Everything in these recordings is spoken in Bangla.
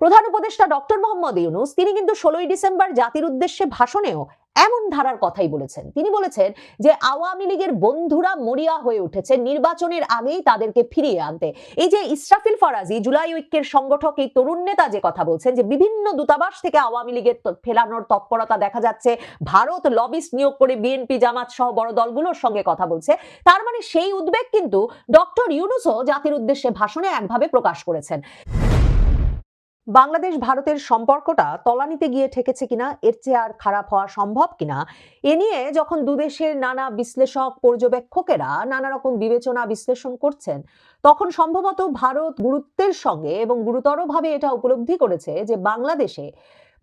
প্রধান উপদেষ্টা ডক্টর মোহাম্মদ ইউনুস, তিনি কিন্তু ষোলোই ডিসেম্বর জাতির উদ্দেশ্যে ভাষণেও এমন ধারার কথাই বলেছেন। তিনি বলেছেন যে, আওয়ামী লীগের বন্ধুরা মরিয়া হয়ে উঠেছে নির্বাচনের আগেই তাদেরকে ফিরিয়ে আনতে। এই যে ইসরাফিল ফরাজি, জুলাই ঐক্যের সংগঠক, এই তরুণ নেতা যে কথা বলছেন, যে বিভিন্ন দূতাবাস থেকে আওয়ামী লীগের ফেলানোর তৎপরতা দেখা যাচ্ছে, ভারত লবিস্ট নিয়োগ করে বিএনপি, জামাত সহ বড় দলগুলোর সঙ্গে কথা বলছে, তার মানে সেই উদ্বেগ কিন্তু ডক্টর ইউনুসও জাতির উদ্দেশ্যে ভাষণে একভাবে প্রকাশ করেছেন। বাংলাদেশ ভারতের সম্পর্কটা তলানিতে গিয়ে ঠেকেছে কিনা, এর চেয়ে আর খারাপ হওয়া সম্ভব কিনা, এ নিয়ে যখন দুদেশের নানা বিশ্লেষক, পর্যবেক্ষকেরা নানা রকম বিবেচনা বিশ্লেষণ করছেন, তখন সম্ভবত ভারত গুরুত্বের সঙ্গে এবং গুরুতরভাবে এটা উপলব্ধি করেছে যে বাংলাদেশে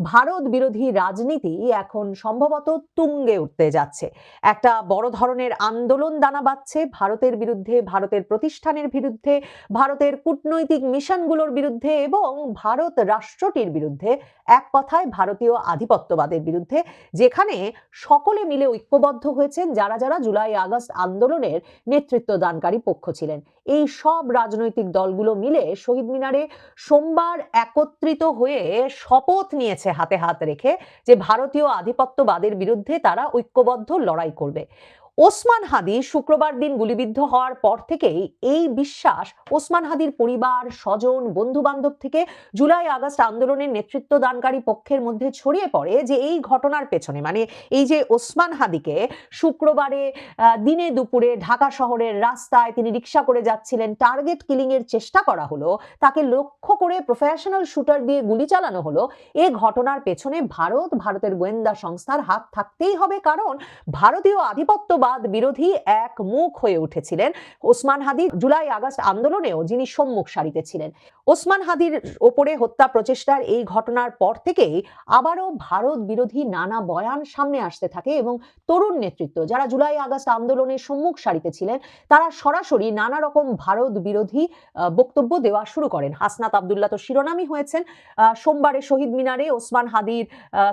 ভারত বিরোধী রাজনীতি এখন সম্ভবত তুঙ্গে উঠতে যাচ্ছে। একটা বড় ধরনের আন্দোলন দানা বাঁধছে ভারতের বিরুদ্ধে, ভারতের প্রতিষ্ঠানের বিরুদ্ধে, ভারতের কূটনৈতিক মিশনগুলোর বিরুদ্ধে এবং ভারত রাষ্ট্রটির বিরুদ্ধে। এক কথায় ভারতীয় আধিপত্যবাদের বিরুদ্ধে, যেখানে সকলে মিলে ঐক্যবদ্ধ হয়েছেন যারা যারা জুলাই আগস্ট আন্দোলনের নেতৃত্ব দানকারী পক্ষ ছিলেন। এই সব রাজনৈতিক দলগুলো মিলে শহীদ মিনারে সোমবার একত্রিত হয়ে শপথ নিয়েছে হাতে হাত রেখে যে ভারতীয় আধিপত্যবাদের বিরুদ্ধে তারা ঐক্যবদ্ধ লড়াই করবে। ওসমান হাদি শুক্রবার দিন গুলিবিদ্ধ হওয়ার পর থেকেই এই বিশ্বাস ওসমান হাদির পরিবার, স্বজন বন্ধু বান্ধব থেকে জুলাই আগস্ট আন্দোলনের নেতৃত্ব দানকারী পক্ষের মধ্যে ছড়িয়ে পড়ে যে এই ঘটনার পেছনে মানে এই যে ওসমান হাদিকে শুক্রবারে দিনে দুপুরে ঢাকা শহরের রাস্তায় তিনি রিক্সা করে যাচ্ছিলেন, টার্গেট কিলিং এর চেষ্টা করা হলো, তাকে লক্ষ্য করে প্রফেশনাল শুটার দিয়ে গুলি চালানো হলো। এ ঘটনার পেছনে ভারত, ভারতের গোয়েন্দা সংস্থার হাত থাকতেই হবে, কারণ ভারতীয় আধিপত্যবাদ বিরোধী এক মুখ হয়ে উঠেছিলেন ওসমান হাদি জুলাই আগস্ট আন্দোলনেও যিনি সম্মুখ সারিতে ছিলেন। ওসমান হাদির ওপরে হত্যা প্রচেষ্টার এই ঘটনার পর থেকেই আবারও ভারত বিরোধী নানা বয়ান সামনে আসতে থাকে এবং তরুণ নেতৃত্ব যারা জুলাই আগস্ট আন্দোলনের সম্মুখ সারিতে ছিলেন, তারা সরাসরি নানা রকম ভারত বিরোধী বক্তব্য দেওয়া শুরু করেন। হাসনাত আবদুল্লাহ তো শিরোনামই হয়েছেন। সোমবারে শহীদ মিনারে ওসমান হাদির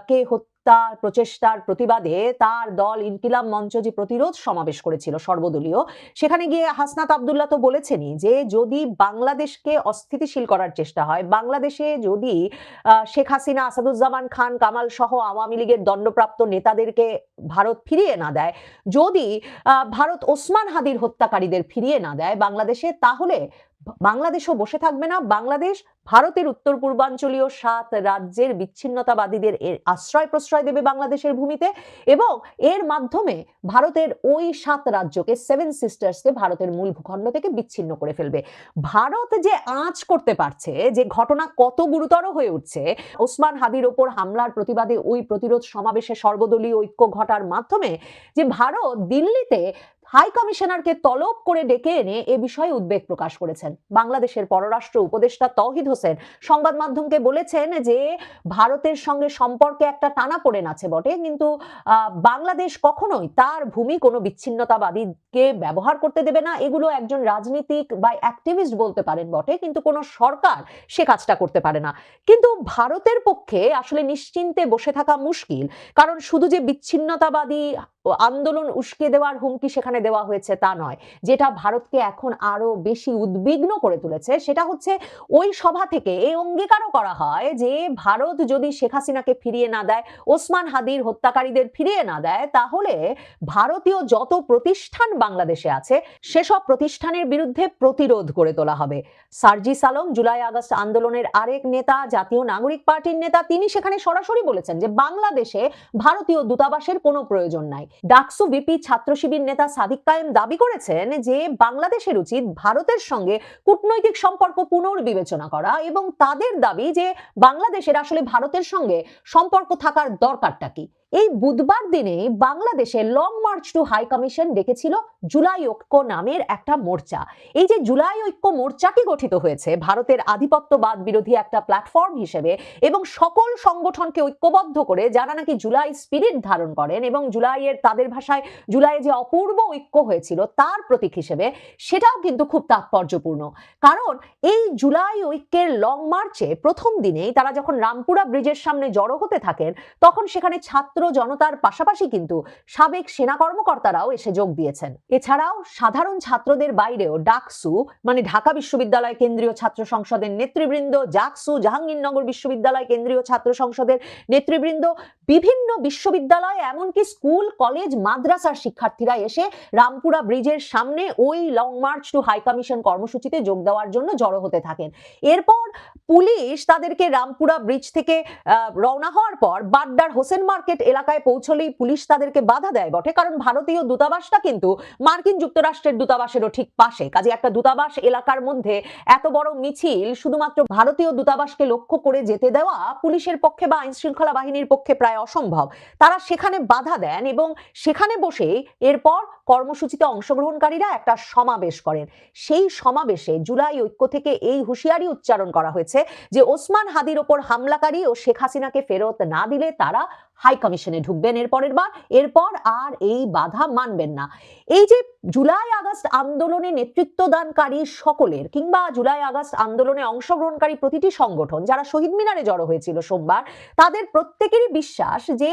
কে হত্যা প্রচেষ্টার প্রতিবাদে তার দল ইনকিলাব মঞ্চ যে প্রতিরোধ সমাবেশ করেছিল সর্বদলীয়। সেখানে গিয়ে হাসনাত আবদুল্লাহ তো বলেছেনই যে যদি বাংলাদেশকে অস্থিতিশীল করার চেষ্টা হয়, বাংলাদেশে যদি শেখ হাসিনা, আসাদুজ্জামান খান, কামাল সহ আওয়ামী লীগের দণ্ডপ্রাপ্ত নেতাদেরকে ভারত ফিরিয়ে না দেয়, যদি ভারত ওসমান হাদির হত্যাকারীদের ফিরিয়ে না দেয় বাংলাদেশে, তাহলে বাংলাদেশও বসে থাকবে না। বাংলাদেশ, ভারতের উত্তর পূর্বাঞ্চলীয় সাত রাজ্যের বিচ্ছিন্নতাবাদীদের এর আশ্রয় প্রশ্রয় দেবে বাংলাদেশের ভূমিতে এবং এর মাধ্যমে ভারতের ওই সাত রাজ্যকে সেভেন সিস্টার্সকে ভারতের মূল ভূখণ্ড থেকে বিচ্ছিন্ন করে ফেলবে। ভারত যে আঁচ করতে পারছে, যে ঘটনা কত গুরুতর হয়ে উঠছে, ওসমান হাদির ওপর হামলার প্রতিবাদে ওই প্রতিরোধ সমাবেশে সর্বদলীয় ঐক্য ঘটার মাধ্যমে, যে ভারত দিল্লিতে হাই কমিশনারকে তলব করে ডেকে এনে এ বিষয়ে উদ্বেগ প্রকাশ করেছেন। বাংলাদেশের পররাষ্ট্র উপদেষ্টা তৌহিদ হোসেন সংবাদ মাধ্যমকে বলেছেন যে, ভারতের সঙ্গে সম্পর্কে একটা টানা পড়েন আছে বটে, কিন্তু বাংলাদেশ কখনোই তার ভূমি কোনো বিচ্ছিন্নতাবাদীকে ব্যবহার করতে দেবে না। এগুলো একজন রাজনীতিক বা অ্যাক্টিভিস্ট বলতে পারেন বটে, কিন্তু কোনো সরকার সে কাজটা করতে পারে না। কিন্তু ভারতের পক্ষে আসলে নিশ্চিন্তে বসে থাকা মুশকিল, কারণ শুধু যে বিচ্ছিন্নতাবাদী আন্দোলন উস্কে দেওয়ার হুমকি সেখানে দেওয়া হয়েছে তা নয়। যেটা ভারতকে এখন আরও বেশি উদ্বিগ্ন করে তুলেছে, সেটা হচ্ছে ওই সভা থেকে এই অঙ্গীকারও করা হয় যে ভারত যদি শেখ হাসিনাকে ফিরিয়ে না দেয়, ওসমান হাদির হত্যাকারীদের ফিরিয়ে না দেয়, তাহলে ভারতীয় যত প্রতিষ্ঠান বাংলাদেশে আছে, সেসব প্রতিষ্ঠানের বিরুদ্ধে প্রতিরোধ করে তোলা হবে। সার্জি আলম জুলাই আগস্ট আন্দোলনের আরেক নেতা, জাতীয় নাগরিক পার্টির নেতা, তিনি সেখানে সরাসরি বলেছেন যে বাংলাদেশে ভারতীয় দূতাবাসের কোনো প্রয়োজন নাই। ডাকসু বিপি ছাত্র শিবির নেতা সাদিক কায়েম দাবি করেছেন যে বাংলাদেশের উচিত ভারতের সঙ্গে কূটনৈতিক সম্পর্ক পুনর্বিবেচনা করা এবং তাদের দাবি যে বাংলাদেশের আসলে ভারতের সঙ্গে সম্পর্ক থাকার দরকারটা কি। এই বুধবার দিনে বাংলাদেশে long march to high commission ডেকেছিল জুলাই ঐক্য নামের একটা মোর্চা। এই যে জুলাই ঐক্য মোর্চাটি গঠিত হয়েছে, ভারতের আধিপত্যবাদ বিরোধী একটা প্ল্যাটফর্ম হিসেবে এবং সকল সংগঠনকে ঐক্যবদ্ধ করে যারা নাকি জুলাই স্পিরিট ধারণ করেন এবং জুলাইয়ের তাদের ভাষায় জুলাইয়ে যে অপূর্ব ঐক্য হয়েছিল তার প্রতীক হিসেবে সেটাও কিন্তু খুব তাৎপর্যপূর্ণ। কারণ এই জুলাই ঐক্যের লং মার্চে প্রথম দিনেই তারা যখন রামপুরা ব্রিজের সামনে জড়ো হতে থাকেন, তখন সেখানে ছাত্র ছাত্র জনতার পাশাপাশি কিন্তু সাবেক সেনা কর্মকর্তারাও এসে যোগ দিয়েছেন। এছাড়াও সাধারণ ছাত্রদের বাইরেও ডাকসু মানে ঢাকা বিশ্ববিদ্যালয় কেন্দ্রীয় ছাত্র সংসদের নেতৃবৃন্দ জাকসু জাহাঙ্গীরনগর বিশ্ববিদ্যালয় কেন্দ্রীয় ছাত্র সংসদের নেতৃবৃন্দ, বিভিন্ন বিশ্ববিদ্যালয়, এমনকি স্কুল, কলেজ, মাদ্রাসার শিক্ষার্থীরা এসে রামপুরা ব্রিজের সামনে ওই long march to high commission কর্মসূচিতে যোগ দেওয়ার জন্য জড়ো হতে থাকেন। এরপর পুলিশ তাদেরকে রামপুরা ব্রিজ থেকে রওনা হওয়ার পর বাড্ডার হোসেন মার্কেট এলাকায় পৌঁছলেই পুলিশ তাদেরকে বাধা দেয় বটে। কারণ ভারতীয় দূতাবাসটা কিন্তু মার্কিন যুক্তরাষ্ট্রের দূতাবাসেরও ঠিক পাশে। কাজে একটা দূতাবাস এলাকার মধ্যে এত বড় মিছিল, শুধুমাত্র ভারতীয় দূতাবাসকে লক্ষ্য করে যেতে দেওয়া পুলিশের পক্ষে বা আইন শৃঙ্খলা বাহিনীর পক্ষে প্রায় অসম্ভব। তারা সেখানে বাধা দেন এবং সেখানে বসে এরপর কর্মসূচিতে অংশগ্রহণকারীরা একটা সমাবেশ করেন। সেই সমাবেশে জুলাই ঐক্য থেকে এই হুঁশিয়ারি উচ্চারণ করা হয়েছে যে ওসমান হাদির ওপর হামলাকারী ও শেখ হাসিনাকে ফেরত না দিলে তারা হাই কমিশনে ঢুকবেন এরপরের বার, এরপর আর এই বাধা মানবেন না। এই যে জুলাই আগস্ট আন্দোলনে নেতৃত্ব দানকারী সকলের কিংবা জুলাই আগস্ট আন্দোলনে অংশগ্রহণকারী প্রতিটি সংগঠন, যারা শহীদ মিনারে জড়ো হয়েছিল সোমবার, তাদের প্রত্যেকেরই বিশ্বাস যে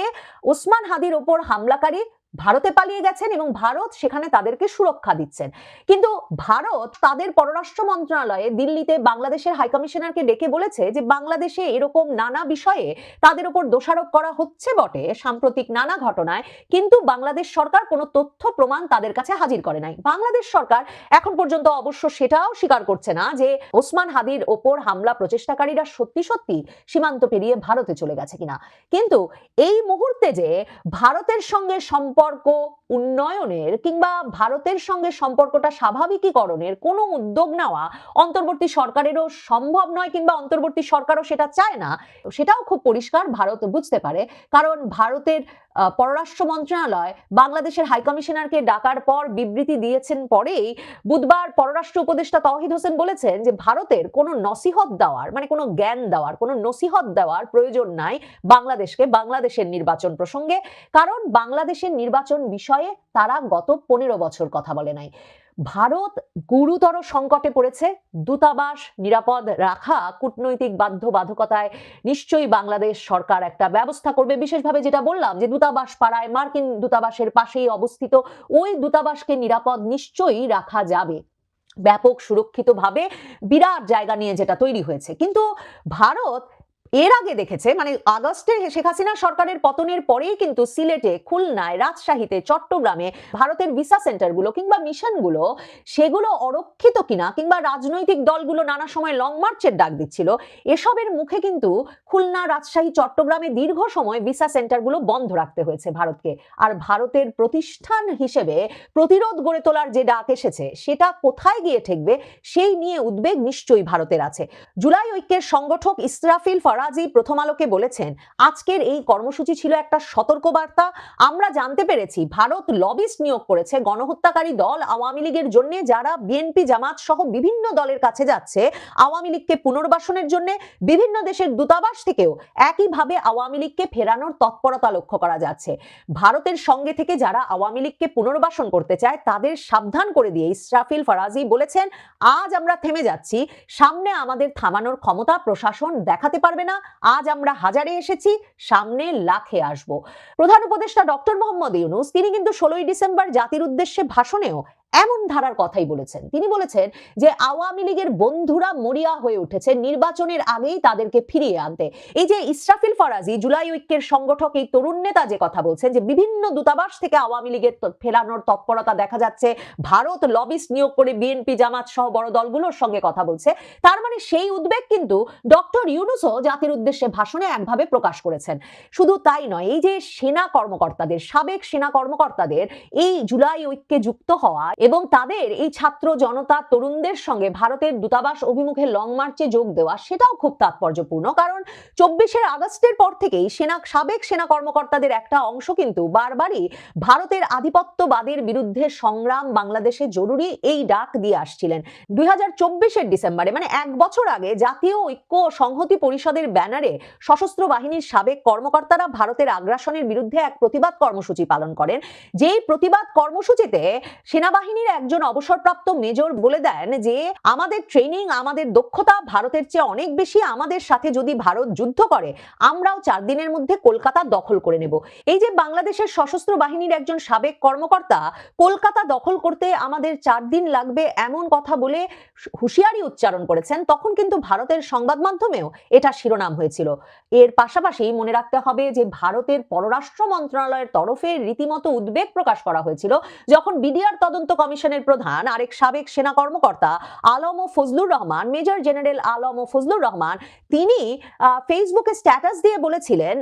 ওসমান হাদির ওপর হামলাকারী ভারতে পালিয়ে গেছেন এবং ভারত সেখানে তাদেরকে সুরক্ষা দিচ্ছেন। কিন্তু ভারত তাদের পররাষ্ট্র মন্ত্রণালয়ে দিল্লিতে বাংলাদেশের হাইকমিশনারকে ডেকে বলেছে যে, বাংলাদেশে এরকম নানা বিষয়ে তাদের উপর দোষারোপ করা হচ্ছে বটে সাম্প্রতিক নানা ঘটনায়, কিন্তু বাংলাদেশ সরকার কোনো তথ্য প্রমাণ তাদের কাছে হাজির করে নাই। বাংলাদেশ সরকার এখন পর্যন্ত অবশ্য সেটাও স্বীকার করছে না যে, ওসমান হাদির ওপর হামলা প্রচেষ্টাকারীরা সত্যি সত্যি সীমান্ত পেরিয়ে ভারতে চলে গেছে কিনা। কিন্তু এই মুহূর্তে যে, ভারতের সঙ্গে সম্পর্ক উন্নয়নের কিংবা ভারতের সঙ্গে সম্পর্কটা স্বাভাবিকীকরণের কোনো উদ্যোগ নেওয়া অন্তর্বর্তী সরকারেরও সম্ভব নয় কিংবা অন্তর্বর্তী সরকারও সেটা চায় না, সেটাও খুব পরিষ্কার, ভারত বুঝতে পারে। কারণ ভারতের পররাষ্ট্র মন্ত্রণালয় বাংলাদেশের হাইকমিশনারকে ডাকার পর বিবৃতি দিয়েছেন পরেই বুধবার পররাষ্ট্র উপদেষ্টা তহিদ হোসেন বলেছেন যে ভারতের কোনো নসিহত দেওয়ার মানে কোনো জ্ঞান দেওয়ার, কোনো নসিহত দেওয়ার প্রয়োজন নাই বাংলাদেশকে, বাংলাদেশের নির্বাচন প্রসঙ্গে। কারণ বাংলাদেশের নির্বাচন বিষয়ে তারা গত পনেরো বছর কথা বলে নাই। ভারত গুরুতর সংকটে পড়েছে, দূতাবাস নিরাপদ রাখা, কূটনৈতিক বাধ্যবাধকতায় নিশ্চয়ই বাংলাদেশ সরকার একটা ব্যবস্থা করবে। বিশেষভাবে যেটা বললাম যে দূতাবাস পাড়ায়, মার্কিন দূতাবাসের পাশেই অবস্থিত, ওই দূতাবাসকে নিরাপদ নিশ্চয়ই রাখা যাবে। ব্যাপক সুরক্ষিতভাবে বিরাট জায়গা নিয়ে যেটা তৈরি হয়েছে। কিন্তু ভারত এর আগে দেখেছে মানে আগস্টে শেখ হাসিনা সরকারের পতনের পরেই কিন্তু সিলেটে, খুলনায়, রাজশাহীতে, চট্টগ্রামে ভারতের ভিসা সেন্টারগুলো কিংবা মিশনগুলো সেগুলো অরক্ষিত কিনা কিংবা রাজনৈতিক দলগুলো নানা সময় লং মার্চের ডাক দিচ্ছিল, এসবের মুখে কিন্তু খুলনা, রাজশাহী, চট্টগ্রামে দীর্ঘ সময় ভিসা সেন্টারগুলো বন্ধ রাখতে হয়েছে ভারতকে। আর ভারতের প্রতিষ্ঠান হিসেবে প্রতিরোধ গড়ে তোলার যে ডাক এসেছে, সেটা কোথায় গিয়ে ঠেকবে, সেই নিয়ে উদ্বেগ নিশ্চয়ই ভারতের আছে। জুলাই ঐক্যের সংগঠক ইসরাফিল ফরাজি প্রথম আলোকে বলেছেন, আজকের এই কর্মসূচি ছিল একটা সতর্কবার্তা। আমরা জানতে পেরেছি, ভারত লবিস্ট নিয়োগ করেছে গণহত্যাকারী দল আওয়ামী লীগের জন্য, যারা বিএনপি জামাত সহ বিভিন্ন দলের কাছে যাচ্ছে। আওয়ামী লীগকে পুনর্বাসনের জন্য বিভিন্ন দেশের দূতাবাস থেকেও একইভাবে আওয়ামী লীগকে ফেরানোর তৎপরতা লক্ষ্য করা যাচ্ছে। ভারতের সঙ্গে থেকে যারা আওয়ামী লীগকে পুনর্বাসন করতে চায়, তাদের সাবধান করে দিয়ে ইসরাফিল ফরাজি বলেছেন, আজ আমরা থেমে যাচ্ছি। সামনে আমাদের থামানোর ক্ষমতা প্রশাসন দেখাতে পারবে না। আজ আমরা হাজারে এসেছি, সামনে লাখে আসব। প্রধান উপদেষ্টা ডক্টর মোহাম্মদ ইউনুস, তিনি কিন্তু ষোলোই ডিসেম্বর জাতির উদ্দেশ্যে ভাষণেও এমন ধারার কথাই বলেছেন। তিনি বলেছেন যে, আওয়ামী লীগের বন্ধুরা মরিয়া হয়ে উঠেছে নির্বাচনের আগেই তাদেরকে ফিরিয়ে আনতে। এই যে ইসরাফিল ফরাজি, জুলাই ঐক্যের সংগঠক, এই তরুণ নেতা যে কথা বলছেন যে, বিভিন্ন দূতাবাস থেকে আওয়ামী লীগের ফেরানোর তৎপরতা দেখা যাচ্ছে। ভারত লবিস্ট নিয়োগ করে বিএনপি, জামাত সহ বড় দলগুলোর সঙ্গে কথা বলছে। তার মানে সেই উদ্বেগ কিন্তু ডক্টর ইউনুসও জাতির উদ্দেশ্যে ভাষণে একভাবে প্রকাশ করেছেন। শুধু তাই নয়, এই যে সেনা কর্মকর্তাদের, সাবেক সেনা কর্মকর্তাদের এই জুলাই ঐক্যে যুক্ত হওয়া এবং তাদের এই ছাত্র জনতা তরুণদের সঙ্গে ভারতের দূতাবাস অভিমুখে লং মার্চে যোগ দেওয়া, সেটাও খুব তাৎপর্যপূর্ণ। কারণ চব্বিশের আগস্টের পর থেকেই সেনা, সাবেক সেনা কর্মকর্তাদের একটা অংশ কিন্তু বারবারই ভারতের আধিপত্যবাদের বিরুদ্ধে সংগ্রাম বাংলাদেশে জরুরি এই ডাক দিয়ে আসছিলেন। দুই হাজার ডিসেম্বরে মানে এক বছর আগে জাতীয় ঐক্য সংহতি পরিষদের ব্যানারে সশস্ত্র বাহিনীর সাবেক কর্মকর্তারা ভারতের আগ্রাসনের বিরুদ্ধে এক প্রতিবাদ কর্মসূচি পালন করেন। যেই প্রতিবাদ কর্মসূচিতে সেনাবাহিনী সেনাবাহিনীর একজন অবসরপ্রাপ্ত মেজর বলে দেন যে, আমাদের ট্রেনিং আমাদের দক্ষতা ভারতের চেয়ে অনেক বেশি আমাদের সাথে যদি ভারত যুদ্ধ করে, আমরাও চার দিনের মধ্যে কলকাতা দখল করে নেব। এই যে বাংলাদেশের সশস্ত্র বাহিনীর একজন সাবেক কর্মকর্তা, কলকাতা দখল করতে আমাদের চার দিন লাগবে এমন কথা বলে হুঁশিয়ারি উচ্চারণ করেছেন, তখন কিন্তু ভারতের সংবাদ মাধ্যমেও এটা শিরোনাম হয়েছিল। এর পাশাপাশি মনে রাখতে হবে যে, ভারতের পররাষ্ট্র মন্ত্রণালয়ের তরফে রীতিমতো উদ্বেগ প্রকাশ করা হয়েছিল, যখন বিডিআর তদন্ত কমিশনের প্রধান, আরেক সাবেক সেনা কর্মকর্তা আলম ও ফজলুর রহমান, মেজর জেনারেল আলম ও ফজলুর রহমান, তিনি ফেসবুকে স্ট্যাটাস দিয়ে বলেছিলেন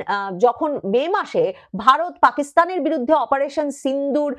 যখন মে মাসে ভারত পাকিস্তানের বিরুদ্ধে অপারেশন সিন্দুর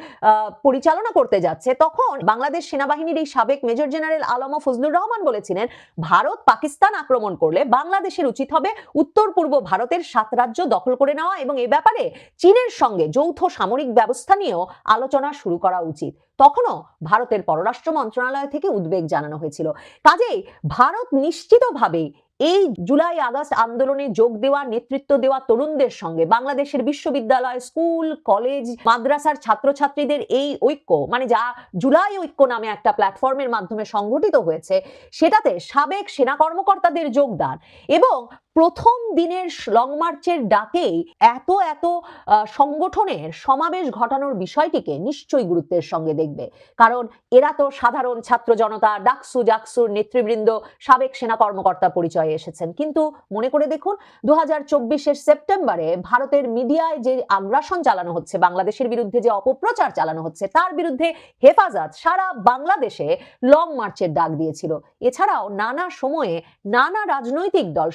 পরিচালনা করতে যাচ্ছে, তখন বাংলাদেশ সেনাবাহিনীর এই সাবেক মেজর জেনারেল আলম ও ফজলুর রহমান বলেছিলেন, ভারত পাকিস্তান আক্রমণ করলে বাংলাদেশের উচিত হবে উত্তর পূর্ব ভারতের সাত রাজ্য দখল করে নেওয়া এবং এ ব্যাপারে চীনের সঙ্গে যৌথ সামরিক ব্যবস্থা নিয়েও আলোচনা শুরু করা উচিত। তখনও ভারতের পররাষ্ট্র মন্ত্রণালয় থেকে উদ্বেগ জানানো হয়েছিল। কাজেই ভারত নিশ্চিতভাবে এই জুলাই আগস্ট আন্দোলনে যোগ দেওয়া, নেতৃত্ব দেওয়া তরুণদের সঙ্গে, বাংলাদেশের বিশ্ববিদ্যালয়, স্কুল, কলেজ, মাদ্রাসার ছাত্রছাত্রীদের এই ঐক্য মানে যা জুলাই ঐক্য নামে একটা প্ল্যাটফর্মের মাধ্যমে সংগঠিত হয়েছে, সেটাতে সাবেক সেনা কর্মকর্তাদের যোগদান এবং প্রথম দিনের লং মার্চের ডাকেই এত এত সংগঠনের সমাবেশ ঘটানোর বিষয়টিকে নিশ্চয়ই গুরুত্বের সঙ্গে দেখবে। কারণ এরা তো সাধারণ ছাত্র জনতা, ডাকসু, জাকসুর নেতৃবৃন্দ, সাবেক সেনা কর্মকর্তা পরিচয়ে এসেছেন। কিন্তু মনে করে দেখুন দু হাজার সেপ্টেম্বরে ভারতের মিডিয়ায় যে আগ্রাসন চালানো হচ্ছে, বাংলাদেশের বিরুদ্ধে যে অপপ্রচার চালানো হচ্ছে, তার বিরুদ্ধে হেফাজত সারা বাংলাদেশে লং মার্চের ডাক দিয়েছিল। এছাড়াও নানা সময়ে নানা রাজনৈতিক দল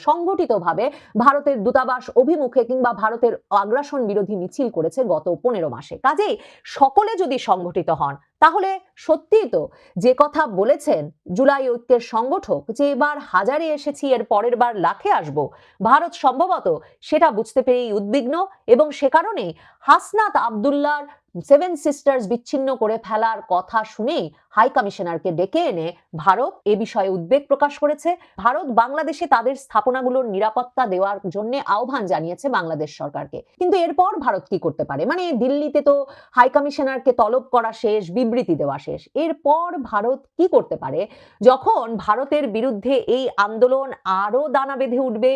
সংগঠিতভাবে ভারতের দূতাবাস অভিমুখে কিংবা ভারতের আগ্রাসন বিরোধী মিছিল করেছে গত পনেরো মাসে। কাজেই সকলে যদি সংঘটিত হন তাহলে সত্যিই তো যে কথা বলেছেন জুলাই ঐক্যের সংগঠক যে এবার হাজারে এসেছি, এর পরের বার লাখে আসব, ভারত সম্ভবত সেটা বুঝতে পেরেই উদ্বিগ্ন এবং সে কারণেই হাসনাত আবদুল্লার সেভেন সিস্টার্স বিচ্ছিন্ন করে ফেলার কথা শুনেই হাই কমিশনারকে ডেকে এনে ভারত এ বিষয়ে উদ্বেগ প্রকাশ করেছে। ভারত বাংলাদেশে তাদের স্থাপনাগুলোর নিরাপত্তা দেওয়ার জন্য আহ্বান জানিয়েছে বাংলাদেশ সরকারকে। কিন্তু এরপর ভারত কি করতে পারে? মানে দিল্লিতে তো হাই কমিশনারকে তলব করা শেষ বিবৃতি দেওয়া শেষ। এরপর ভারত কি করতে পারে? যখন ভারতের বিরুদ্ধে এই আন্দোলন আরও দানা বেঁধে উঠবে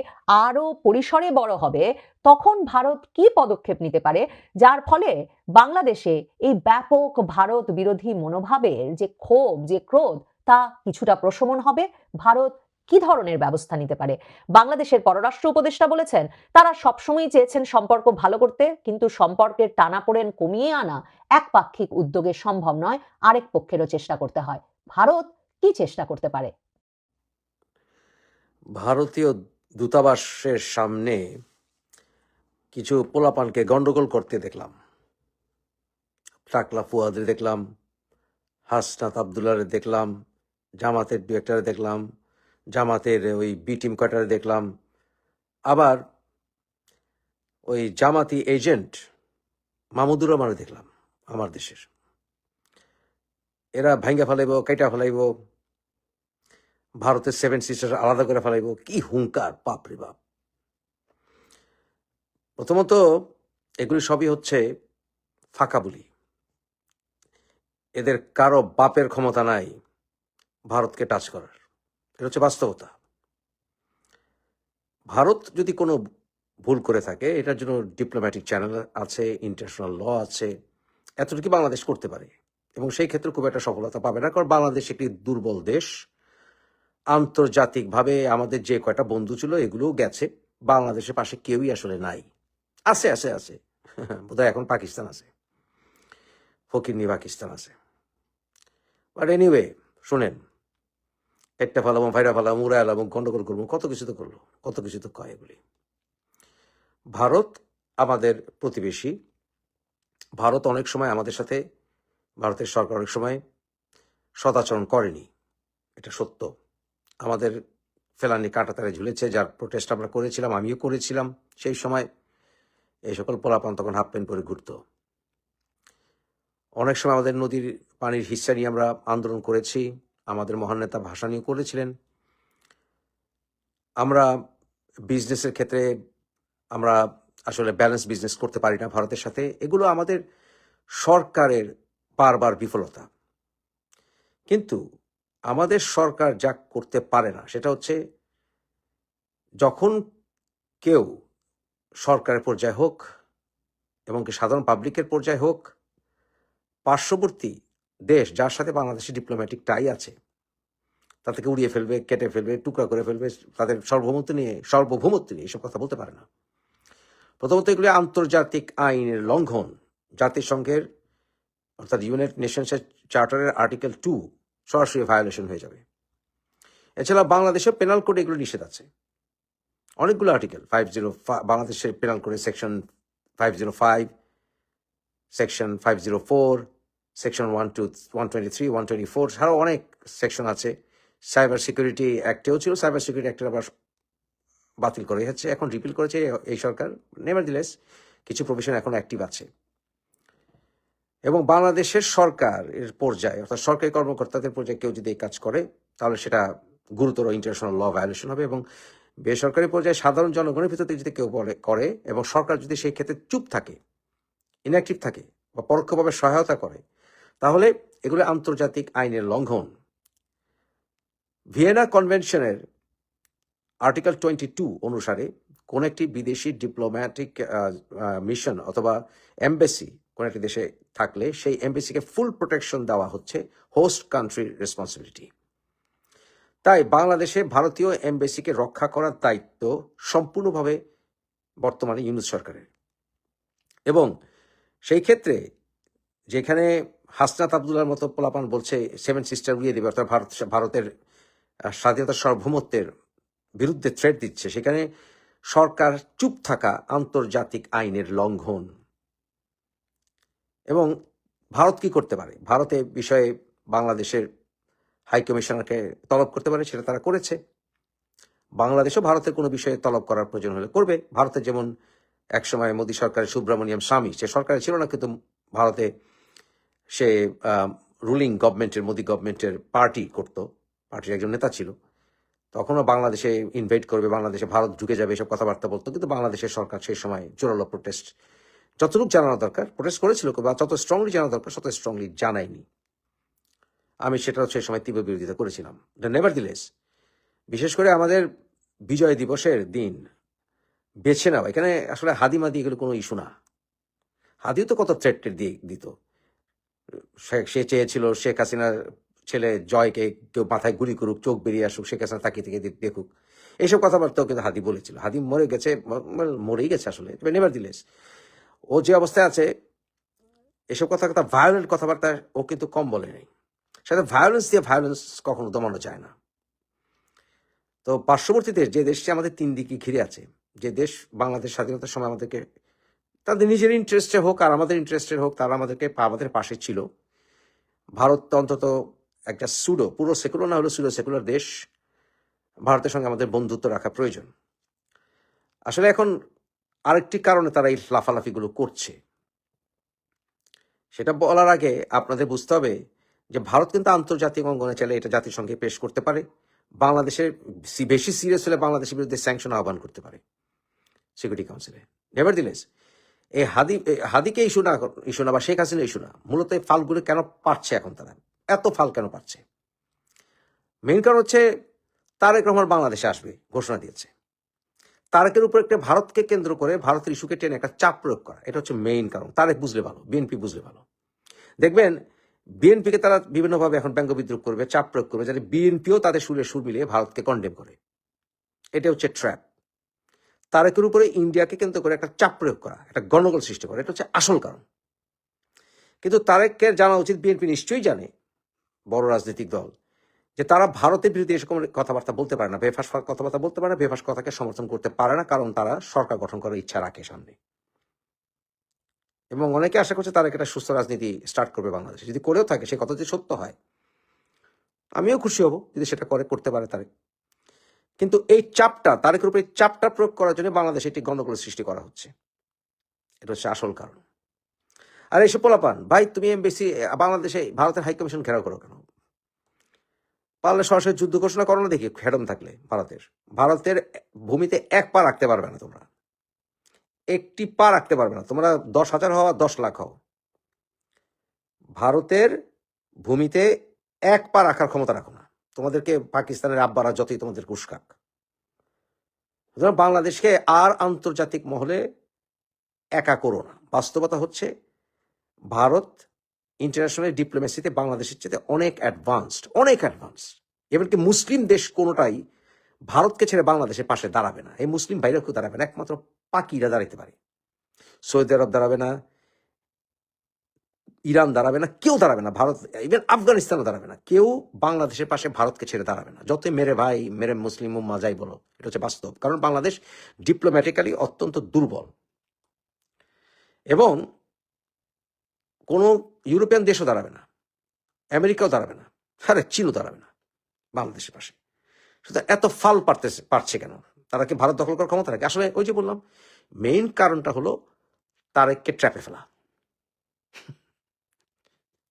আরও পরিসরে বড় হবে, তখন ভারত কি পদক্ষেপ নিতে পারে? যার ফলে বাংলাদেশে এই ব্যাপক ভারত বিরোধী মনোভাবের যে ক্ষোভ, যে ক্রোধ, তা কিছুটা প্রশমন হবে। ভারত কি ধরনের ব্যবস্থা নিতে পারে? বাংলাদেশের পররাষ্ট্র উপদেষ্টা বলেছেন, তারা সবসময় চেয়েছেন সম্পর্ক ভালো করতে, কিন্তু সম্পর্কের টানাপোড়েন কমিয়ে আনা একপাক্ষিক উদ্যোগে সম্ভব নয়, আরেক পক্ষেরও চেষ্টা করতে হয়। ভারত কি চেষ্টা করতে পারে? ভারতীয় দূতাবাসের সামনে কিছু পোলাপানকে গন্ডগোল করতে দেখলাম। টাকলা ফুয়াদের দেখলাম, হাসনাত আবদুল্লারে দেখলাম, জামাতের দু দেখলাম জামাতের ওই বি টিম কটারে দেখলাম। আবার ওই জামাতি এজেন্ট মামুদুর রহমানে দেখলাম আমার দেশের। এরা ভাঙ্গা ফেলাইব কেটা ফেলাইব, ভারতের সেভেন সিস্টার আলাদা করে ফেলাইব, কি হুঙ্কার, বাপরে বাপ। প্রথমত এগুলি সবই হচ্ছে ফাঁকা বলি। এদের কারও বাপের ক্ষমতা নাই ভারতকে টাচ করার। এটা হচ্ছে বাস্তবতা। ভারত যদি কোনো ভুল করে থাকে, এটার জন্য ডিপ্লোম্যাটিক চ্যানেল আছে ইন্টারন্যাশনাল ল আছে, এতটুকু বাংলাদেশ করতে পারে। এবং সেই ক্ষেত্রে খুব একটা সফলতা পাবে না, কারণ বাংলাদেশ একটি দুর্বল দেশ। আন্তর্জাতিকভাবে আমাদের যে কয়টা বন্ধু ছিল, এগুলোও গেছে। বাংলাদেশের পাশে কেউই আসলে নাই। আছে আছে আছে। বোধহয় এখন পাকিস্তান আছে। ফকিরনি পাকিস্তান আছে। বাট এনিওয়ে শোনেন পেটটা ফালাম ভাইরা ফালাম উড়া এলাম গন্ডগোল করব, কত কিছু তো করল, কত কিছু তো কয় এগুলি। ভারত আমাদের প্রতিবেশী। ভারত অনেক সময় আমাদের সাথে, ভারতের সরকার অনেক সময় সদাচরণ করেনি, এটা সত্য। আমাদের ফেলানি কাটাতারে ঝুলেছে, যার প্রোটেস্ট আমরা করেছিলাম, আমিও করেছিলাম, সেই সময় এই সকল পোলাপান তখন হাফ প্যান্ট পরে ঘুরত। অনেক সময় আমাদের নদীর পানির হিস্সা নিয়ে আমরা আন্দোলন করেছি আমাদের মহান নেতা ভাষা নিয়ে করেছিলেন। আমরা বিজনেসের ক্ষেত্রে আমরা আসলে ব্যালেন্স বিজনেস করতে পারি না ভারতের সাথে। এগুলো আমাদের সরকারের বারবার বিফলতা। কিন্তু আমাদের সরকার যা করতে পারে না, সেটা হচ্ছে যখন কেউ সরকারের পর্যায়ে হোক এবং কি সাধারণ পাবলিকের পর্যায়ে হোক, পার্শ্ববর্তী দেশ যার সাথে বাংলাদেশের ডিপ্লোম্যাটিক টাই আছে, তাদেরকে উড়িয়ে ফেলবে, কেটে ফেলবে, টুকরা করে ফেলবে, তাদের সার্বভৌমত্ব নিয়ে, সর্বভৌমত্ব নিয়ে এসব কথা বলতে পারে না। প্রথমত এগুলি আন্তর্জাতিক আইনের লঙ্ঘন। জাতিসংঘের, অর্থাৎ ইউনাইটেড নেশনসের চার্টারের আর্টিকেল টু সরাসরি ভায়োলেশন হয়ে যাবে। এছাড়া বাংলাদেশের পেনাল কোড এগুলো নিষেধ আছে। অনেকগুলো আর্টিকেল ফাইভ জিরো বাংলাদেশের পেনাল কোডে section five zero five section five zero four section one two one twenty three one twenty four ছাড়াও অনেক সেকশন আছে। সাইবার সিকিউরিটি অ্যাক্টেও ছিল। সাইবার সিকিউরিটি অ্যাক্টের আবার বাতিল করে হচ্ছে এখন রিপিল করেছে এই সরকার। নেভার দিলেস কিছু প্রভিশন এখন অ্যাক্টিভ আছে। এবং বাংলাদেশের সরকার এর পর্যায়ে, অর্থাৎ সরকারি কর্মকর্তাদের পর্যায়ে কেউ যদি এই কাজ করে, তাহলে সেটা গুরুতর ইন্টারন্যাশনাল ল ভায়োলেশন হবে এবং বেসরকারি পর্যায়ে সাধারণ জনগণের ভিতর যদি কেউ বলে, করে এবং সরকার যদি সেই ক্ষেত্রে চুপ থাকে ইনঅ্যাক্টিভ থাকে বা পরোক্ষভাবে সহায়তা করে তাহলে এগুলো আন্তর্জাতিক আইনের লঙ্ঘন। ভিয়েনা কনভেনশনের আর্টিকেল টোয়েন্টি টু অনুসারে কোন একটি বিদেশি ডিপ্লোম্যাটিক মিশন অথবা এমবেসি কোন একটি দেশে থাকলে সেই এমবেসিকে ফুল প্রোটেকশন দেওয়া হচ্ছে হোস্ট কান্ট্রির রেসপন্সিবিলিটি। তাই বাংলাদেশে ভারতীয় এমবেসিকে রক্ষা করার দায়িত্ব সম্পূর্ণভাবে বর্তমানে ইউনুস সরকারের। এবং সেই ক্ষেত্রে যেখানে হাসনাত আবদুল্লার মতো পোলাপান বলছে সেভেন সিস্টার উড়িয়ে দেবে। অর্থাৎ ভারত ভারতের স্বাধীনতা সার্বভৌমত্বের বিরুদ্ধে থ্রেট দিচ্ছে। সেখানে সরকার চুপ থাকা আন্তর্জাতিক আইনের লঙ্ঘন। এবং ভারত কি করতে পারে? ভারতে বিষয়ে বাংলাদেশের হাইকমিশনারকে তলব করতে পারে, সেটা তারা করেছে। বাংলাদেশও ভারতের কোনো বিষয়ে তলব করার প্রয়োজন হলে করবে। ভারতে যেমন একসময় মোদী সরকারের সুব্রমণিয়াম স্বামী, সে সরকারে ছিল না, কিন্তু ভারতে সে রুলিং গভর্নমেন্টের মোদী গভর্নমেন্টের পার্টি করত পার্টির একজন নেতা ছিল। তখনও বাংলাদেশে ইনভাইট করবে, বাংলাদেশে ভারত ঢুকে যাবে, এসব কথাবার্তা বলতো, কিন্তু বাংলাদেশের সরকার সেই সময় জোরালো প্রোটেস্ট যতটুকু জানানো দরকার প্রোটেস্ট করেছিল বা যত স্ট্রংলি জানানো দরকার, তত স্ট্রংলি জানায়নি। আমি সেটা সেই সময় তীব্র বিরোধিতা করেছিলাম। নেভার দিলেস বিশেষ করে আমাদের বিজয় দিবসের দিন, বেছে নেওয়া, এখানে আসলে হাদিমাদি এগুলো কোনো ইস্যু না। হাদিও তো কত থ্রেটের দিয়ে দিত। সে- চেয়েছিল শেখ হাসিনার ছেলে জয়কে কেউ মাথায় গুলি করুক, চোখ বেরিয়ে আসুক, শেখ হাসিনা তাকিয়ে থেকে দেখুক। এইসব কথাবার্তাও কিন্তু হাদি বলেছিল। হাদি মরে গেছে মরেই গেছে আসলে। নেভার দিলেস ও যে অবস্থায় আছে, এসব কথা কথা ভায়োলেন্ট কথাবার্তা ও কিন্তু কম বলে নেই। সেটা ভায়োলেন্স দিয়ে ভায়োলেন্স কখনো দমানো যায় না। তো পার্শ্ববর্তী দেশ, যে দেশটি আমাদের তিন দিকে ঘিরে আছে, যে দেশ বাংলাদেশ স্বাধীনতার সময় আমাদেরকে তাদের নিজের ইন্টারেস্টে হোক আর আমাদের ইন্টারেস্টের হোক, তারা আমাদেরকে আমাদের পাশে ছিল। ভারত অন্তত একটা সুডো পুরো সেকুলার না হলেও সুডো সেকুলার দেশ, ভারতের সঙ্গে আমাদের বন্ধুত্ব রাখা প্রয়োজন। আসলে এখন আরেকটি কারণে তারা এই লাফালাফিগুলো করছে। সেটা বলার আগে আপনাদের বুঝতে হবে যে ভারত কিন্তু আন্তর্জাতিক অঙ্গনে চাইলে এটা জাতিসংঘে পেশ করতে পারে। বাংলাদেশের বেশি সিরিয়াস হলে বাংলাদেশের বিরুদ্ধে স্যাংশন আহ্বান করতে পারে। সিকিউরিটি কাউন্সিলে নেভার দিলেস এই হাদি হাদিকে ইস্যু না ইস্যু না বা শেখ হাসিনা ইস্যু না। মূলত এই ফালগুলো কেন পারছে এখন তারা? এত ফাল কেন পারছে? মেন কারণ হচ্ছে তারেক রহমান বাংলাদেশে আসবে, ঘোষণা দিয়েছে। তারেকের উপর একটা ভারতকে কেন্দ্র করে ভারতের ইস্যুকে টেনে একটা চাপ প্রয়োগ করা, এটা হচ্ছে মেইন কারণ। তারেক বুঝলে ভালো, বিএনপি বুঝলে ভালো। দেখবেন, বিএনপিকে তারা বিভিন্নভাবে এখন ব্যঙ্গ বিদ্রুপ করবে, চাপ প্রয়োগ করবে, যাতে বিএনপিও তাদের সুরে সুর মিলিয়ে ভারতকে কন্ডেম করে। এটা হচ্ছে ট্র্যাপ তারেকের উপরে ইন্ডিয়াকে কেন্দ্র করে একটা চাপ প্রয়োগ করা, একটা গণ্ডগোল সৃষ্টি করা, এটা হচ্ছে আসল কারণ। কিন্তু তারেককে জানা উচিত, বিএনপি নিশ্চয়ই জানে, বড় রাজনৈতিক দল, যে তারা ভারতের বিরুদ্ধে এসব কথাবার্তা বলতে পারে না, বেফাস কথাবার্তা বলতে পারে না, বেফাস কথাকে সমর্থন করতে পারে না, কারণ তারা সরকার গঠন করার ইচ্ছা রাখে সামনে। এবং অনেকে আশা করছে তারা একটা সুস্থ রাজনীতি স্টার্ট করবে বাংলাদেশে। যদি করেও থাকে, সে কথা যদি সত্য হয়, আমিও খুশি হব যদি সেটা করে, করতে পারে তারেক। কিন্তু এই চাপটা, তারেকের উপরে চাপটা প্রয়োগ করার জন্য বাংলাদেশে একটি গন্ডগোলের সৃষ্টি করা হচ্ছে। এটা হচ্ছে আসল কারণ। আর এইসব পোলাপান, ভাই তুমি এমবেসি, বাংলাদেশে ভারতের হাই কমিশন ঘেরাও করো কেন? পারলে সরাসরি যুদ্ধ ঘোষণা করো না দেখি হেডম থাকলে ভারতের। ভারতের ভূমিতে এক পা রাখতে পারবে না তোমরা। একটি পা রাখতে পারবে না। তোমরা দশ হাজার হওয়া দশ লাখ হও। ভারতের ভূমিতে এক পা রাখার ক্ষমতা রাখো না। তোমাদেরকে পাকিস্তানের আব্বারা যতই তোমাদের সুতরাং বাংলাদেশকে আর আন্তর্জাতিক মহলে একা করো না। বাস্তবতা হচ্ছে, ভারত ইন্টারন্যাশনাল ডিপ্লোমেসিতে বাংলাদেশের চেয়ে অনেক অ্যাডভান্সড অনেক অ্যাডভান্সড এমনকি মুসলিম দেশ কোনোটাই ভারতকে ছেড়ে বাংলাদেশের পাশে দাঁড়াবে না। এই মুসলিম বাইরেও কেউ দাঁড়াবে না, একমাত্র পাকিরা দাঁড়াইতে পারে। সৌদি আরব দাঁড়াবে না ইরান দাঁড়াবে না, কেউ দাঁড়াবে না, ভারত ইভেন আফগানিস্তানও দাঁড়াবে না। কেউ বাংলাদেশের পাশে ভারতকে ছেড়ে দাঁড়াবে না। যতই মেরে ভাই, মেরে মুসলিম যাই বলো, এটা হচ্ছে বাস্তব। কারণ বাংলাদেশ ডিপ্লোম্যাটিক্যালি অত্যন্ত দুর্বল। এবং কোনো ইউরোপিয়ান দেশও দাঁড়াবে না, আমেরিকাও দাঁড়াবে না, আরে চীনও দাঁড়াবে না, বাংলাদেশের পাশে। সুতরাং এত ফাল পারতেছে, পারছে কেন? তারা কি ভারত দখল করার ক্ষমতা রাখে আসলে ওই যে বললাম মেইন কারণটা হলো তারেককে ট্র্যাপে ফেলা।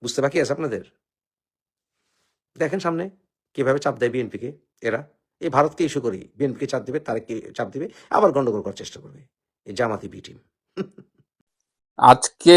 বুঝতে বাকি আছে আপনাদের? দেখেন সামনে, কীভাবে চাপ দেয় বিএনপিকে এরা। এই ভারতকে ইস্যু করি বিএনপিকে চাপ দেবে, তারেককে চাপ দেবে, আবার গন্ডগোল করার চেষ্টা করবে। এই জামাতি বি টিম আজকে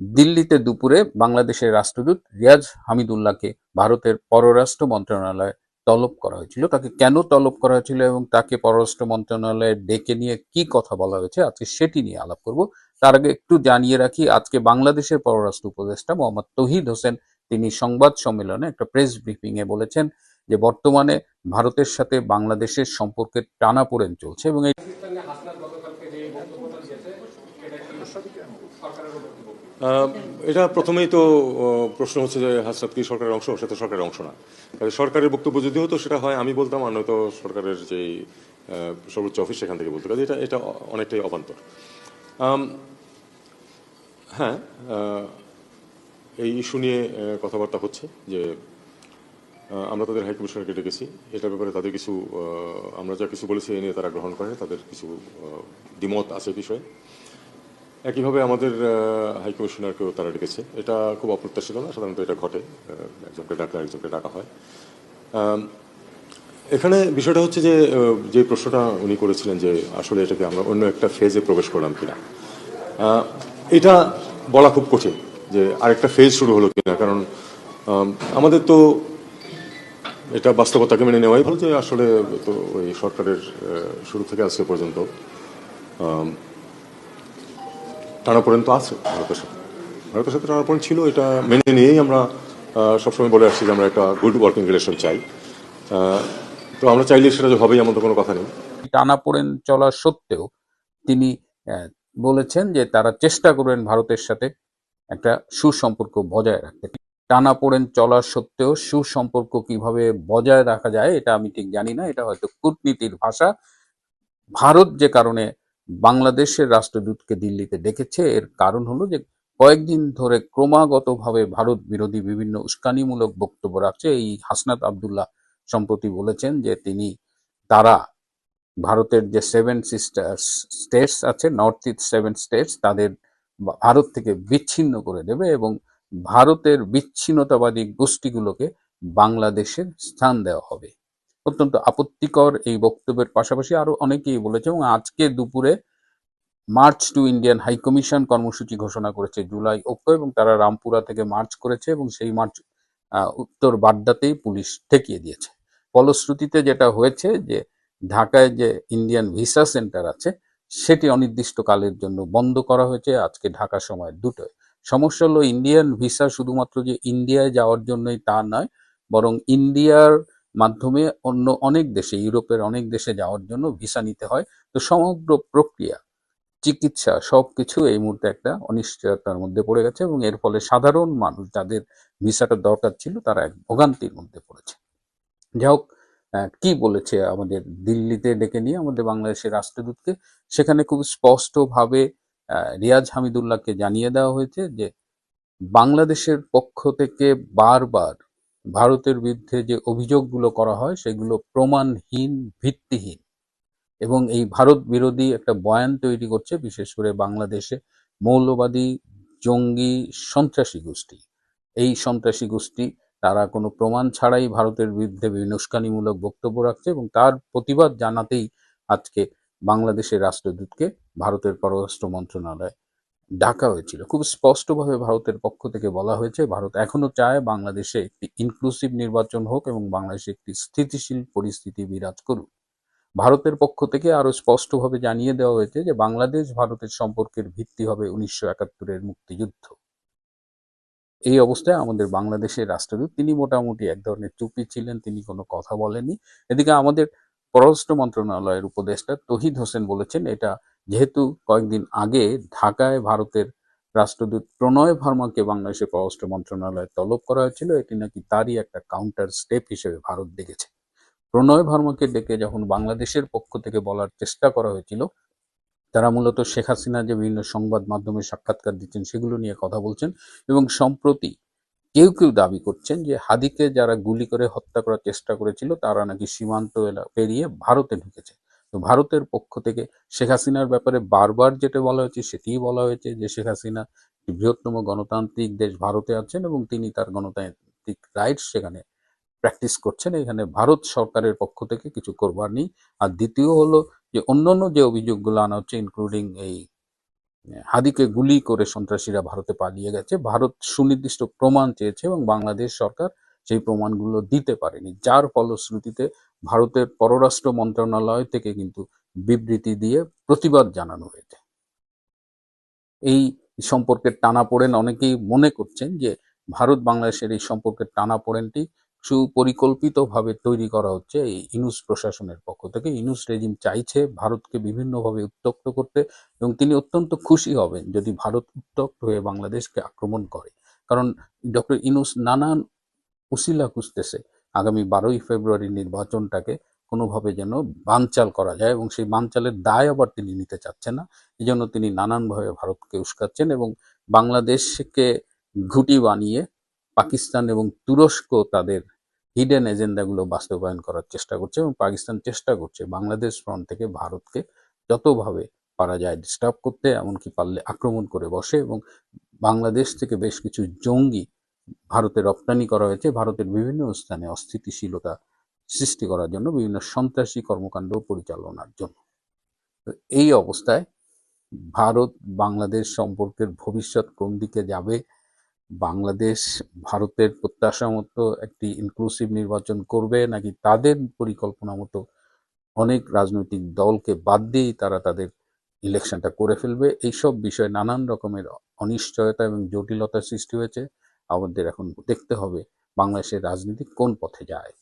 দিল্লিতে দুপুরে বাংলাদেশের রাষ্ট্রদূত রিয়াজ হামিদুল্লাহকে ভারতের পররাষ্ট্র মন্ত্রণালয়ে তলব করা হয়েছিল। তাকে কেন তলব করা হয়েছিল এবং তাকে পররাষ্ট্র মন্ত্রণালয়ে ডেকে নিয়ে কি কথা বলা হয়েছে, আজকে সেটি নিয়ে আলাপ করব। তার আগে একটু জানিয়ে রাখি, আজকে বাংলাদেশের পররাষ্ট্র উপদেষ্টা মোহাম্মদ তহিদ হোসেন, তিনি সংবাদ সম্মেলনে একটা প্রেস ব্রিফিং এ বলেছেন যে বর্তমানে ভারতের সাথে বাংলাদেশের সম্পর্কের টানাপোড়েন চলছে এবং এই এটা প্রথমেই তো প্রশ্ন হচ্ছে যে হাসনাত কি সরকারের অংশ? সেটা সরকারের অংশ না। কাজে সরকারের বক্তব্য যদি হতো, সেটা হয় আমি বলতাম, আর নয়তো সরকারের যে সর্বোচ্চ অফিস সেখান থেকে বলতো। কাজে এটা এটা অনেকটাই অবান্তর। হ্যাঁ এই ইস্যু নিয়ে কথাবার্তা হচ্ছে যে আমরা তাদের হাই কমিশনারকে ডেকেছি। এটার ব্যাপারে তাদের কিছু আমরা যা কিছু বলেছি এ নিয়ে তারা গ্রহণ করে তাদের কিছু দ্বিমত আছে বিষয়ে। একইভাবে আমাদের আহ, হাই কমিশনারকেও তারা ডেকেছে। এটা খুব অপ্রত্যাশিত না সাধারণত এটা ঘটে একজনকে ডাকলে একজনকে ডাকা হয়। এখানে বিষয়টা হচ্ছে যে যে প্রশ্নটা উনি করেছিলেন যে আসলে এটাকে আমরা অন্য একটা ফেজে প্রবেশ করলাম কিনা। এটা বলা খুব কঠিন যে আরেকটা ফেজ শুরু হলো কিনা, কারণ আমাদের তো এটা বাস্তবতাকে মেনে নেওয়াই ভালো যে আসলে তো ওই সরকারের শুরু থেকে আজকে পর্যন্ত টানাপোড়েন তো আছে ভারতের সাথে। ভারতের সাথে টানাপোড়েন ছিল, এটা মেনে নিয়েই আমরা সবসময় বলে আসছি যে আমরা একটা গুড ওয়ার্কিং রিলেশন চাই। তো আমরা চাইলে সেটা যে হবেই, এমন তো কোনো কথা নেই। টানাপোড়েন চলা সত্ত্বেও তিনি বলেছেন যে তারা চেষ্টা করবেন ভারতের সাথে একটা সুসম্পর্ক বজায় রাখতে। টানা টানাপোড়েন চলা সত্ত্বেও সুসম্পর্ক কীভাবে বজায় রাখা যায়, এটা আমি ঠিক জানি না, এটা হয়তো কূটনীতির ভাষা। ভারত যে কারণে বাংলাদেশের রাষ্ট্রদূতকে দিল্লিতে ডেকেছে, এর কারণ হলো যে কয়েকদিন ধরে ক্রমাগতভাবে ভারত বিরোধী বিভিন্ন উস্কানিমূলক বক্তব্য রাখছে। এই হাসনাত আবদুল্লাহ সম্প্রতি বলেছেন যে তিনি তারা ভারতের যে সেভেন সিস্টার স্টেটস আছে নর্থ ইস্ট সেভেন স্টেটস তাদের ভারত থেকে বিচ্ছিন্ন করে দেবে এবং ভারতের বিচ্ছিন্নতাবাদী গোষ্ঠীগুলোকে বাংলাদেশের স্থান দেওয়া হবে। অত্যন্ত আপত্তিকর এই বক্তব্যের পাশাপাশি আরও অনেকেই বলেছে এবং আজকে দুপুরে march to Indian high commission কর্মসূচি ঘোষণা করেছে, জুলাই ঐক্য এবং তারা রামপুরা থেকে মার্চ করেছে এবং সেই মার্চ উত্তর বাড্ডাতেই পুলিশ ঠেকিয়ে দিয়েছে। ফলশ্রুতিতে যেটা হয়েছে যে ঢাকায় যে ইন্ডিয়ান ভিসা সেন্টার আছে, সেটি অনির্দিষ্টকালের জন্য বন্ধ করা হয়েছে। আজকে ঢাকা সময় দুটোয়। সমস্যা হলো ইন্ডিয়ান ভিসা শুধুমাত্র যে ইন্ডিয়ায় যাওয়ার জন্যই তা নয়, বরং ইন্ডিয়ার মাধ্যমে অন্য অনেক দেশে, ইউরোপের অনেক দেশে যাওয়ার জন্য ভিসা নিতে হয়। তো সমগ্র প্রক্রিয়া, চিকিৎসা সবকিছু এই মুহূর্তে একটা অনিশ্চয়তার মধ্যে পড়ে গেছে এবং এর ফলে সাধারণ মানুষ যাদের ভিসাটা দরকার ছিল, তারা এক ভোগান্তির মধ্যে পড়েছে। যাই হোক কি বলেছে আমাদের দিল্লিতে ডেকে নিয়ে আমাদের বাংলাদেশের রাষ্ট্রদূতকে? সেখানে খুব স্পষ্টভাবে রিয়াজ হামিদুল্লাহকে জানিয়ে দেওয়া হয়েছে যে, বাংলাদেশের পক্ষ থেকে বারবার ভারতের বিরুদ্ধে যে অভিযোগগুলো করা হয়, সেগুলো প্রমাণহীন, ভিত্তিহীন। এবং এই ভারত বিরোধী একটা বয়ান তৈরি করছে, বিশেষ করে বাংলাদেশে মৌলবাদী জঙ্গি সন্ত্রাসী গোষ্ঠী। এই সন্ত্রাসী গোষ্ঠী তারা কোনো প্রমাণ ছাড়াই ভারতের বিরুদ্ধে উস্কানিমূলক বক্তব্য রাখছে এবং তার প্রতিবাদ জানাতেই আজকে বাংলাদেশের রাষ্ট্রদূতকে ভারতের পররাষ্ট্র মন্ত্রণালয় ডাকা হয়েছিল। খুব স্পষ্টভাবে ভারতের পক্ষ থেকে বলা হয়েছে, ভারত এখনও চায় বাংলাদেশে একটি ইনক্লুসিভ নির্বাচন হোক এবং বাংলাদেশে একটি স্থিতিশীল পরিস্থিতি বিরাজ করুক। ভারতের পক্ষ থেকে আরও স্পষ্টভাবে জানিয়ে দেওয়া হয়েছে যে, বাংলাদেশ ভারতের সম্পর্কের ভিত্তি হবে উনিশশো একাত্তরের মুক্তিযুদ্ধ। এই অবস্থায় আমাদের বাংলাদেশের রাষ্ট্রদূত, তিনি মোটামুটি এক ধরনের চুপি ছিলেন, তিনি কোনো কথা বলেনি এদিকে আমাদের পররাষ্ট্র মন্ত্রণালয়ের উপদেষ্টা তহিদ হোসেন বলেছেন, এটা যেহেতু কয়েকদিন আগে ঢাকায় ভারতের রাষ্ট্রদূত প্রণয় ভার্মাকে বাংলাদেশের পররাষ্ট্র মন্ত্রণালয়ে তলব করা হয়েছিল, এটি নাকি তারই একটা কাউন্টার স্টেপ হিসেবে ভারত দেখেছে। প্রণয় ভার্মাকে ডেকে যখন বাংলাদেশের পক্ষ থেকে বলার চেষ্টা করা হয়েছিল তারা মূলত শেখ হাসিনা যে বিভিন্ন সংবাদ মাধ্যমে সাক্ষাৎকার দিচ্ছেন, সেগুলো নিয়ে কথা বলছেন এবং সম্প্রতি কেউ কেউ দাবি করছেন যে হাদিকে যারা গুলি করে হত্যা করার চেষ্টা করেছিল, তারা নাকি সীমান্ত পেরিয়ে ভারতে ঢুকেছে। তো ভারতের পক্ষ থেকে শেখ হাসিনার ব্যাপারে বারবার যেটা বলা হয়েছে, সেটিই বলা হয়েছে যে শেখ হাসিনা বৃহত্তম গণতান্ত্রিক দেশ ভারতে আছেন এবং তিনি তার গণতান্ত্রিক রাইটস সেখানে প্র্যাকটিস করছেন। এখানে ভারত সরকারের পক্ষ থেকে কিছু করবার নেই। আর দ্বিতীয় হলো যে অন্যান্য যে অভিযোগগুলো আনা হচ্ছে ইনক্লুডিং এই হাদিকে গুলি করে সন্ত্রাসীরা ভারতে পালিয়ে গেছে। ভারত সুনির্দিষ্ট প্রমাণ চেয়েছে এবং বাংলাদেশ সরকার সেই প্রমাণগুলো দিতে পারেনি। যার ফলশ্রুতিতে ভারতের পররাষ্ট্র মন্ত্রণালয় থেকে কিন্তু বিবৃতি দিয়ে প্রতিবাদ জানানো হয়েছে। এই সম্পর্কের টানাপোড়েন অনেকেই মনে করছেন যে ভারত বাংলাদেশের এই সম্পর্কের টানাপোড়েনটি সুপরিকল্পিতভাবে তৈরি করা হচ্ছে এই ইনুস প্রশাসনের পক্ষ থেকে। ইনুস রেজিম চাইছে ভারতকে বিভিন্নভাবে উত্তক্ত করতে এবং তিনি অত্যন্ত খুশি হবেন যদি ভারত উত্তক্ত হয়ে বাংলাদেশকে আক্রমণ করে। কারণ ডক্টর ইনুস নানান উসিলা খুঁজতেছে আগামী বারোই ফেব্রুয়ারি নির্বাচনটাকে কোনোভাবে যেন বানচাল করা যায় এবং সেই বানচালের দায় আবার তিনি নিতে চাচ্ছেন না। এই জন্য তিনি নানানভাবে ভারতকে উস্কাচ্ছেন এবং বাংলাদেশকে ঘুটি বানিয়ে পাকিস্তান এবং তুরস্ক তাদের হিডেন এজেন্ডাগুলো বাস্তবায়ন করার চেষ্টা করছে এবং পাকিস্তান চেষ্টা করছে বাংলাদেশ ফ্রন্ট থেকে ভারতকে যতভাবে পারা যায় ডিস্টার্ব করতে, এমনকি পারলে আক্রমণ করে বসে এবং বাংলাদেশ থেকে বেশ কিছু জঙ্গি ভারতে রপ্তানি করা হয়েছে। ভারতের বিভিন্ন স্থানে অস্থিতিশীলতা সৃষ্টি করার জন্য বিভিন্ন সন্ত্রাসী কর্মকাণ্ড পরিচালনার জন্য। এই অবস্থায় ভারত বাংলাদেশ সম্পর্কের ভবিষ্যৎ কোন দিকে যাবে বাংলাদেশ ভারতের প্রত্যাশা মতো একটি ইনক্লুসিভ নির্বাচন করবে নাকি তাদের পরিকল্পনা মতো অনেক রাজনৈতিক দলকে বাদ দিয়েই তারা তাদের ইলেকশনটা করে ফেলবে? এইসব বিষয়ে নানান রকমের অনিশ্চয়তা এবং জটিলতা সৃষ্টি হয়েছে। আমাদের এখন দেখতে হবে বাংলাদেশের রাজনীতি কোন পথে যায়।